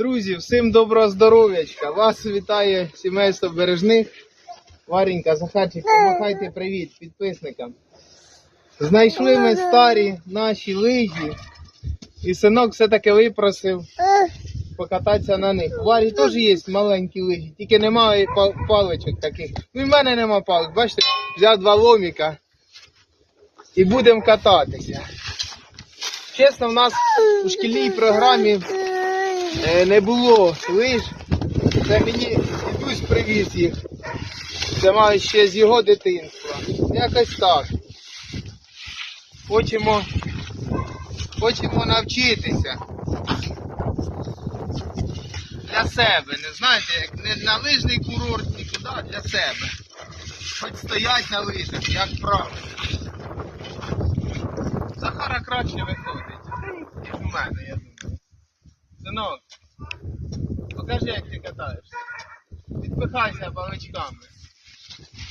Друзі, всім доброго здоров'ячка. Вас вітає сімейство бережних. Варенька, Захарчик, помахайте привіт підписникам. Знайшли ми старі наші лижі. І синок все-таки випросив покататися на них. У Варі теж є маленькі лижі, тільки немає па- паличок таких. Ну і в мене нема палик. Бачите, взяв два ломіка і будемо кататися. Чесно, в нас у шкільній програмі не було лиж. Це мені дідусь привіз їх. Це маю ще з його дитинства. Якось так. Хочемо, хочемо навчитися. Для себе, не знаєте, як не на лижний курорт нікуди, для себе. Хоч стоять на лижах, як правильно. Захара краще виходить, ніж у мене, я думаю. Синок, покажи, як ти катаєшся. Відпихайся паличками.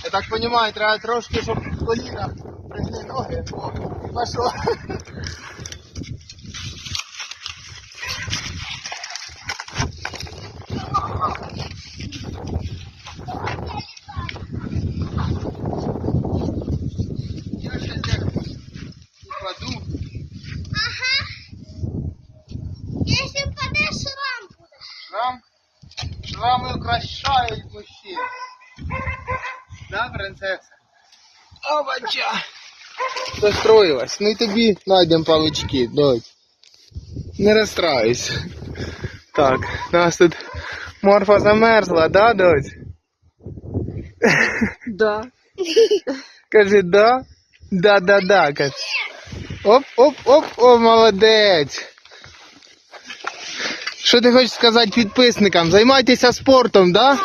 Я так розумію, треба трошки, щоб коліна пригни ноги. О, пішло. Застроїлась. Ну і тобі знайдемо палички, дочь. Не розстраюйся. Так, у нас тут морфа замерзла, да, дочь? Да. Кажи, да? Да, да, да. Каже. Оп, оп, оп, о, молодець. Що ти хочеш сказати підписникам? Займайтеся спортом, да?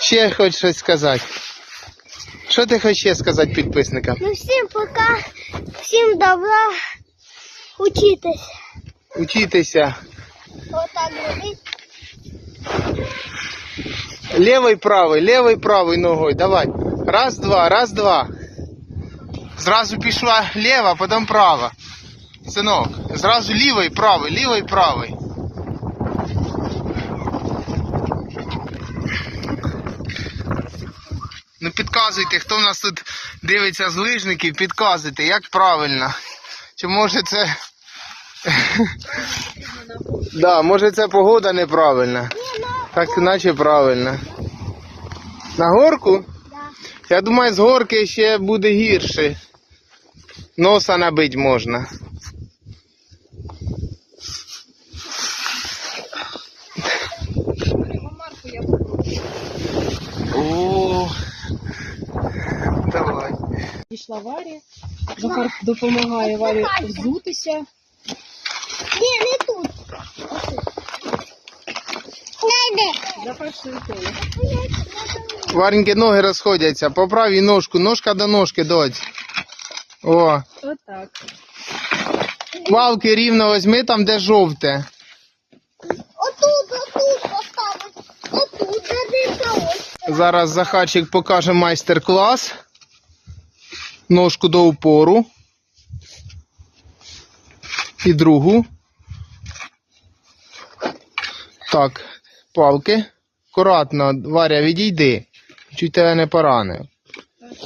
Ще хочеш щось сказати. Що ти хочеш ще сказати підписникам? ну всім пока, всім добра. Учитесь. Учітеся. Отак робіть. Левой, правой, левой, правой ногой. Давай. Раз, два, раз, два. Зразу пішла лева, потім права. Синок, зразу лівий, правий, лівий, правий. Ну підказуйте, хто в нас тут дивиться з лижників, підказуйте, як правильно. Чи може це. Да, може це погода неправильна. Так наче правильно. На горку? Я думаю, з горки ще буде гірше. Носа набить можна. Марку я попробую. О, давай. Пішла Варі. Захар допомагає Варі взутися. Ні, не тут. Найди. За першою. Вареньки ноги розходяться. По правій ножку, ножка до ножки, доць. О, Отак. палки рівно возьми там, де жовте. Отут, отут поставиш. Отут, де дивка ось. Зараз Захарчик покаже майстер-клас. Ножку до упору. І другу. Так, палки. Акуратно, Варя, відійди. Чуть тебе не поранив.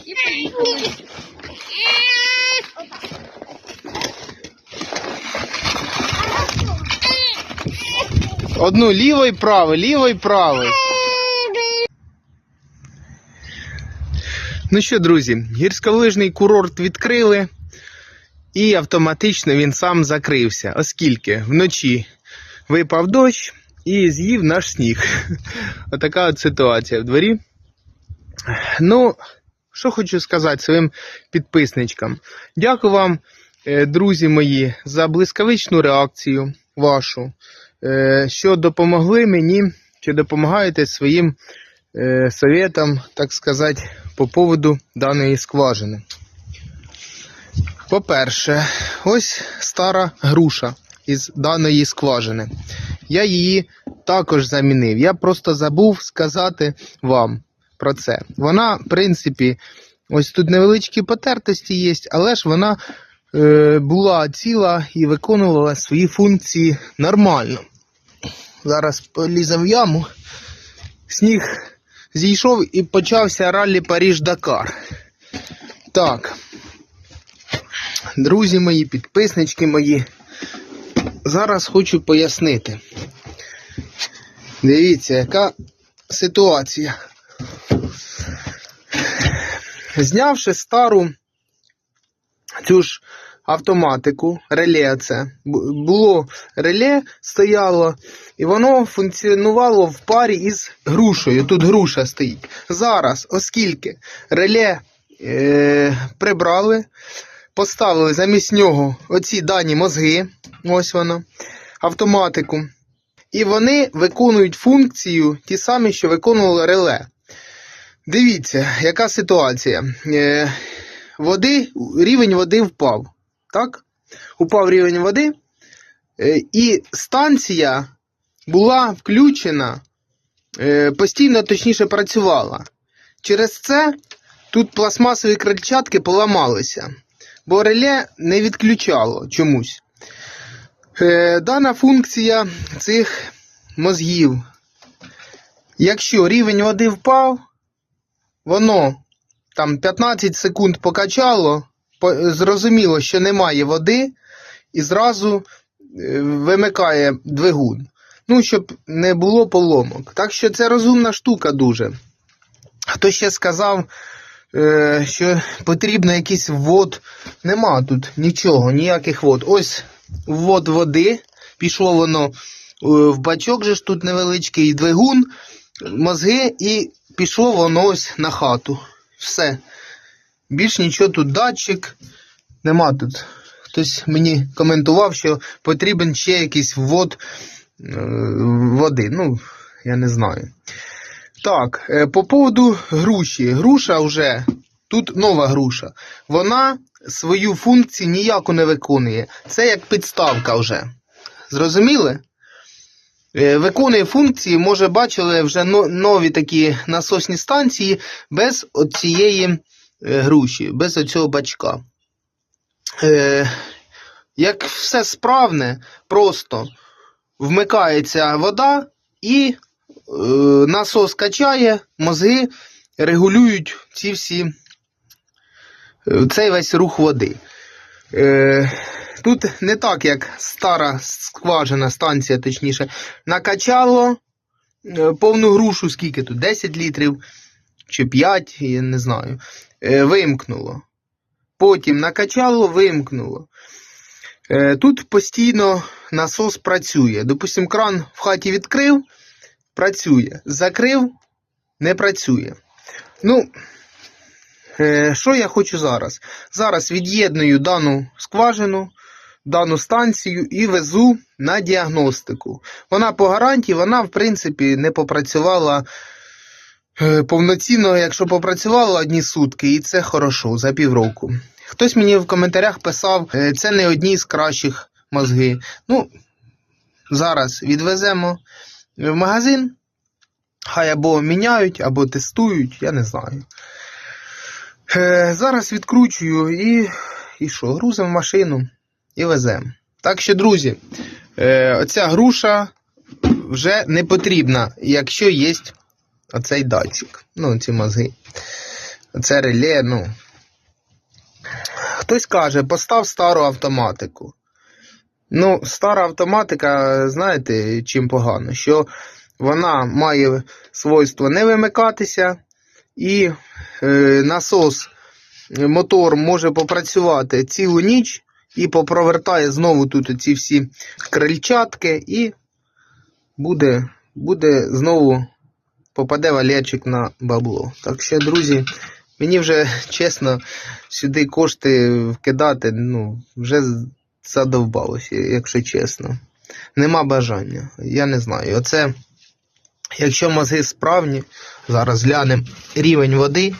І поїхали. Одну лівий, правий, лівий, правий. Ну що, друзі, гірськолижний курорт відкрили, і автоматично він сам закрився, оскільки вночі випав дощ і з'їв наш сніг. Отака от ситуація в дворі. Ну, що хочу сказати своїм підписничкам. Дякую вам, е, друзі мої, за блискавичну реакцію вашу, е, що допомогли мені, що допомагаєте своїм е, советам, так сказати, по поводу даної скважини. По-перше, ось стара груша із даної скважини. Я її також замінив. Я просто забув сказати вам про це. Вона, в принципі, ось тут невеличкі потертості є, але ж вона е, була ціла і виконувала свої функції нормально. Зараз полізем в яму. Сніг зійшов і почався раллі Паріж-Дакар. Так. Друзі мої, підписнички мої. Зараз хочу пояснити. Дивіться, яка ситуація. Знявши стару цю ж автоматику, реле це, було реле стояло, і воно функціонувало в парі із грушею. Тут груша стоїть. Зараз, оскільки реле е, прибрали, поставили замість нього оці дані мозги, ось воно, автоматику. І вони виконують функцію ті самі, що виконувало реле. Дивіться, яка ситуація. Е, води, рівень води впав. Так? Упав рівень води. Е, і станція була включена, е, постійно точніше працювала. Через це тут пластмасові крильчатки поламалися, бо реле не відключало чомусь. Е, дана функція цих мозгів. Якщо рівень води впав, воно там 15 секунд покачало, зрозуміло, що немає води, і зразу е, вимикає двигун. Ну, щоб не було поломок. Так що це розумна штука дуже. Хто ще сказав, е, що потрібно якийсь ввод. Нема тут нічого, ніяких вод. Ось ввод води. Пішло воно е, в бачок, же ж тут невеличкий двигун, мозги, і пішло воно ось на хату. Все. Більш нічого тут датчик. Нема тут. Хтось мені коментував, що потрібен ще якийсь ввод води. Ну, я не знаю. Так, е, по поводу груші. Груша вже, тут нова груша. Вона свою функцію ніяку не виконує. Це як підставка вже. Зрозуміли? Е, Виконує функції, може, бачили вже нові такі насосні станції без цієї груші, без оцього бачка. Е, як все справне, просто вмикається вода і е, насос качає, мозги регулюють ці всі, е, цей весь рух води. Е, тут не так, як стара скважина станція, точніше, накачало е, повну грушу, скільки тут? 10 літрів чи 5, я не знаю. Е, вимкнуло. Потім накачало, вимкнуло. Е, Тут постійно насос працює. Допустим, кран в хаті відкрив, працює. Закрив, не працює. Ну, е, що я хочу зараз? Зараз від'єдную дану скважину, дану станцію і везу на діагностику. Вона по гарантії, вона, в принципі, не попрацювала е, повноцінно, якщо попрацювала одні сутки, і це хорошо, за півроку. Хтось мені в коментарях писав, е, це не одні з кращих мозги. Ну, зараз відвеземо в магазин. Хай або міняють, або тестують, я не знаю. Е, зараз відкручую і, і що, грузимо в машину і веземо. Так що, друзі, е, оця груша вже не потрібна, якщо є оцей датчик. Ну, ці мозги. Це реле, ну. Хтось каже, постав стару автоматику. Ну, стара автоматика, знаєте, чим погано, що вона має свойство не вимикатися, і е, насос, е, мотор може попрацювати цілу ніч і попровертає знову тут ці всі крильчатки, і буде, буде знову попаде валячик на бабло. Так що, друзі, мені вже чесно сюди кошти вкидати, ну, вже задовбалося, якщо чесно. Нема бажання. Я не знаю. Оце, якщо мозги справні, зараз глянемо рівень води.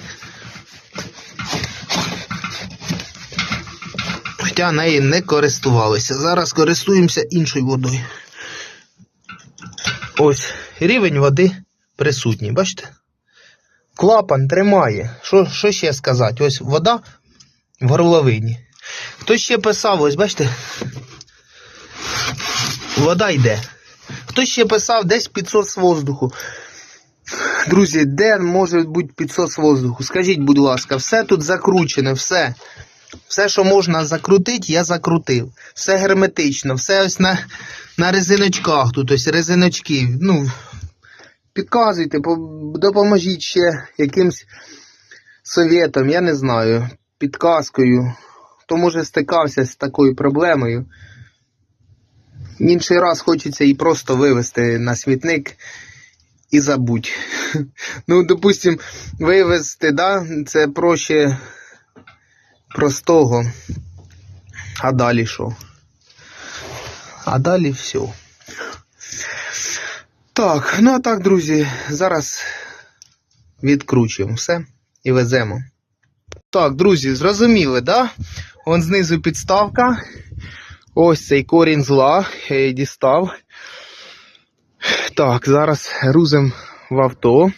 Хоча неї не користувалися. Зараз користуємося іншою водою. Ось рівень води присутній, бачите? Клапан тримає. Що, що ще сказати? Ось вода в горловині. Хто ще писав, ось бачите? Вода йде. Хто ще писав десь підсос воздуху? Друзі, де може бути підсос воздуху? Скажіть, будь ласка, все тут закручене, все. Все, що можна закрутити, я закрутив. Все герметично, все ось на, на резиночках. Тут ось резиночки. Ну, підказуйте, допоможіть ще якимсь совєтом, я не знаю, підказкою. Хто може стикався з такою проблемою. Інший раз хочеться і просто вивезти на смітник і забудь. Ну, допустим, вивезти, да, це проще простого. А далі що? А далі все. Так, ну а так, друзі, зараз відкручуємо все і веземо. Так, друзі, зрозуміли, да? Вон знизу підставка. Ось цей корінь зла, я її дістав. Так, зараз грузимо в авто.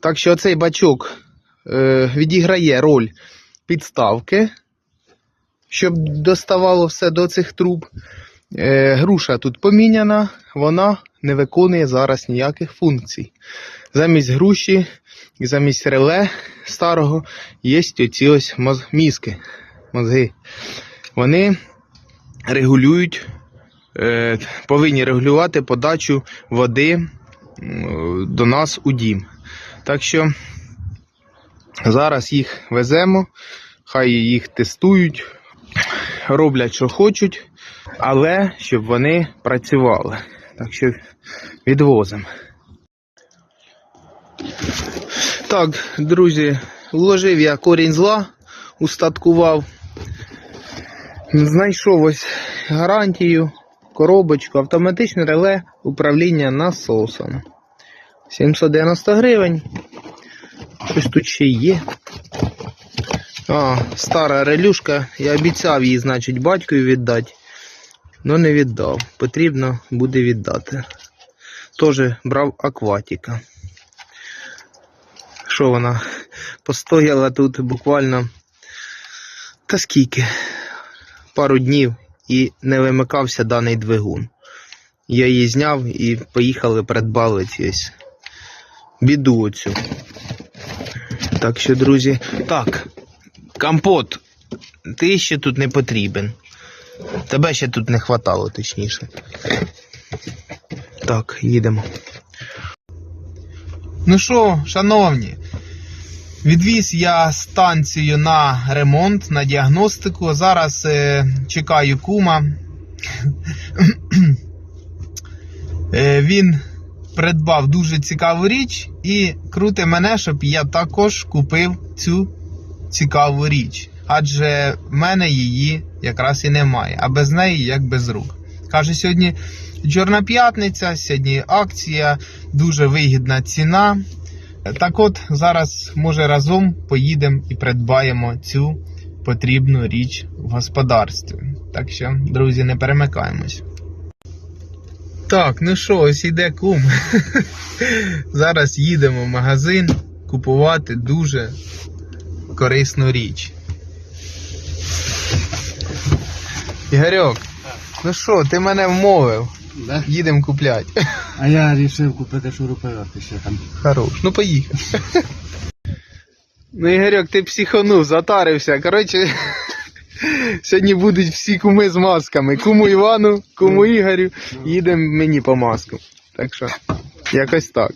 Так що цей бачок е, відіграє роль підставки, щоб доставало все до цих труб. Е, груша тут поміняна, вона не виконує зараз ніяких функцій. Замість груші і замість реле старого є оці ось мізки, мозги. Вони регулюють, е, повинні регулювати подачу води до нас у дім. Так що зараз їх веземо, хай їх тестують, роблять, що хочуть, але щоб вони працювали. Так що відвозимо. Так, друзі, вложив я корінь зла, устаткував. Знайшов ось гарантію, коробочку, автоматичне реле управління насосом. 790 гривень. Щось тут ще є. А, стара релюшка. Я обіцяв її, значить, батькові віддати. Але не віддав. Потрібно буде віддати. Теж брав акватіка. Що вона постояла тут буквально. Та скільки? Пару днів і не вимикався даний двигун. Я її зняв і поїхали придбали ось біду оцю. Так що, друзі, так, компот, ти ще тут не потрібен. Тебе ще тут не хватало, точніше. Так, їдемо. Ну що, шановні, відвіз я станцію на ремонт, на діагностику. Зараз е, чекаю кума. е, він придбав дуже цікаву річ і крути мене, щоб я також купив цю цікаву річ. Адже в мене її якраз і немає, а без неї як без рук. Каже, сьогодні Чорна п'ятниця, сьогодні акція, дуже вигідна ціна. Так от, зараз, може, разом поїдемо і придбаємо цю потрібну річ в господарстві. Так що, друзі, не перемикаємось. Так, ну що, ось іде кум. Зараз їдемо в магазин купувати дуже корисну річ. Ігорьок, ну що, ти мене вмовив. Да? Їдемо купляти. А я вирішив купити шуруповерти ще там. Хорош, ну поїхав. Ну, Ігорьок, ти психанув, затарився. Коротше, сьогодні будуть всі куми з масками. Куму Івану, куму Ігорю, їдемо мені по маску. Так що, якось так.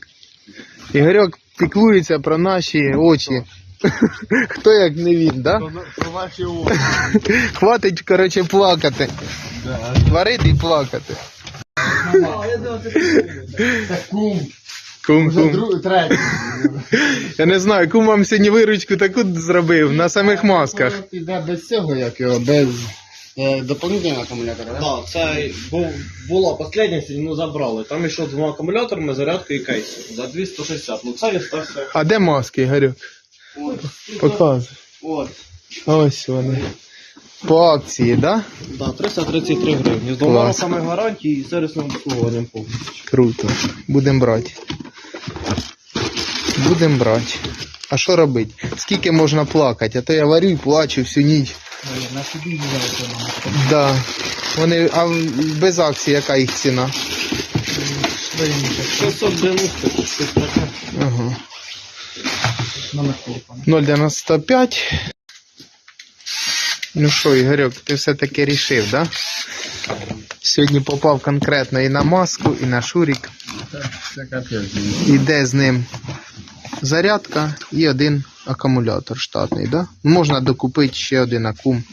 Ігорьок піклується про наші очі. Хто як не він, да? Про ваші очі. Хватить, коротше, плакати. Варити і плакати. Кум. Кум, кум. Я не знаю, кум вам сьогодні виручку таку зробив на самих масках. Піде без цього, як його, без е, доповнительного акумулятора, да? Так, це був, була последня, ну забрали. Там йшов з двома акумуляторами, зарядкою і кейс. За 260. Ну це стався. А де маски, Ігорю? От. Показуй. От. Ось вони. По акції, да? Да, 333 гривні. З двома Клас. роками гарантії і сервісним обслуговуванням повністю. Круто. Будемо брати. Будемо брати. А що робити? Скільки можна плакати? А то я варю і плачу всю ніч. На собі взяв Да. Вони, а без акції яка їх ціна? 690 чи щось таке. Ага. Номер телефону. 0,95. Ну що, Ігорьок, ти все-таки рішив, да? Сьогодні попав конкретно і на маску, і на шурік. Капець. Іде з ним зарядка і один акумулятор штатний, да? Можна докупити ще один акум.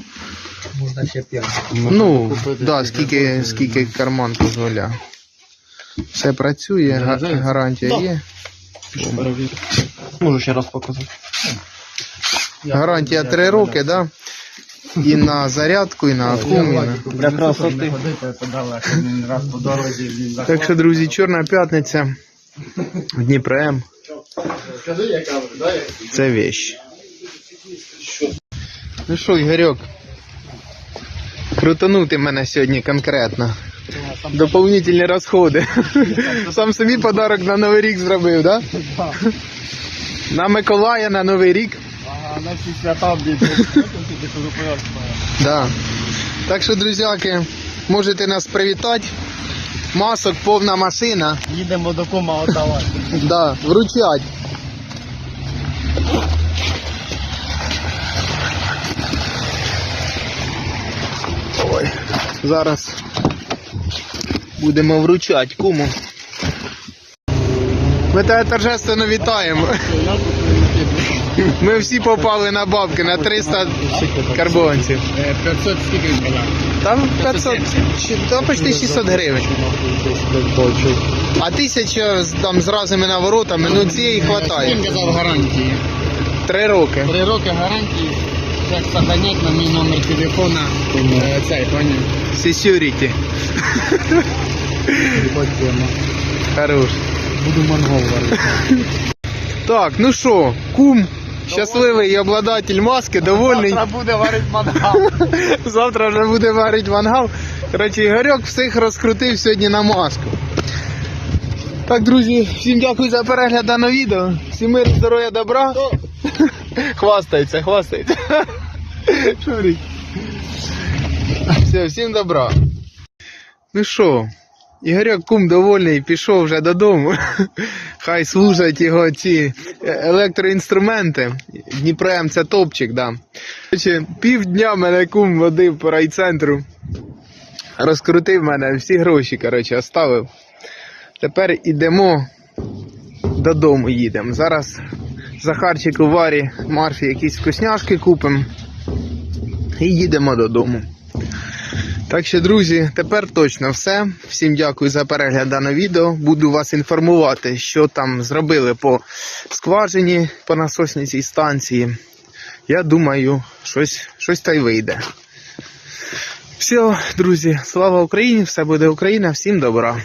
Можна ще п'ять. Ну, да, скільки, скільки карман дозволяє. Все працює, гарантія є. Перевір. Можу ще раз показати. Гарантія 3 роки, да? І на зарядку, і на акум. Для красоти. Ходити, це далеко. Він раз по дорозі, він Так що, друзі, Чорна п'ятниця в як? Це вещь. Ну що, Ігорьок? Крутанути мене сьогодні конкретно. Доповнительні розходи. Сам собі подарок на Новий рік зробив, да? На Миколая на Новий рік. Ага, на всі свята. Да. Так що, друзяки, можете нас привітати. Масок повна машина. Їдемо до кума отдавати. Да, вручать. Ой, зараз будемо вручати куму. Ми тебе торжественно вітаємо. Ми всі попали на бабки на 300 карбованців. 500 скільки він? Там 500, там почти 600 гривень. А тисяча там з разними наворотами, ну цієї Він хватає. казав гарантії. Три роки. Три роки гарантії. Як сохранять на мій номер телефона. е, Цей, поняв? Security. Хорош. Буду монгол варити. Так, ну що, кум, щасливий і обладатель маски, довольний. Завтра буде варити мангал. Завтра вже буде варити мангал. Коротше, Ігорьок всіх розкрутив сьогодні на маску. Так, друзі, всім дякую за перегляд даного відео. Всім мир, здоров'я, добра. Хвастається, хвастається. Все, всім добра. Ну що, Ігорьок кум довольний, пішов вже додому. Хай служать його ці е, електроінструменти. Дніпром це топчик, да. Півдня мене кум водив по райцентру. Розкрутив мене, всі гроші, коротше, оставив. Тепер ідемо додому їдемо. Зараз Захарчику Варі Марфі якісь вкусняшки купимо. І їдемо додому. Так що, друзі, тепер точно все. Всім дякую за перегляд даного відео. Буду вас інформувати, що там зробили по скважині, по насосній цій станції. Я думаю, щось, щось та й вийде. Все, друзі, слава Україні! Все буде Україна, всім добра.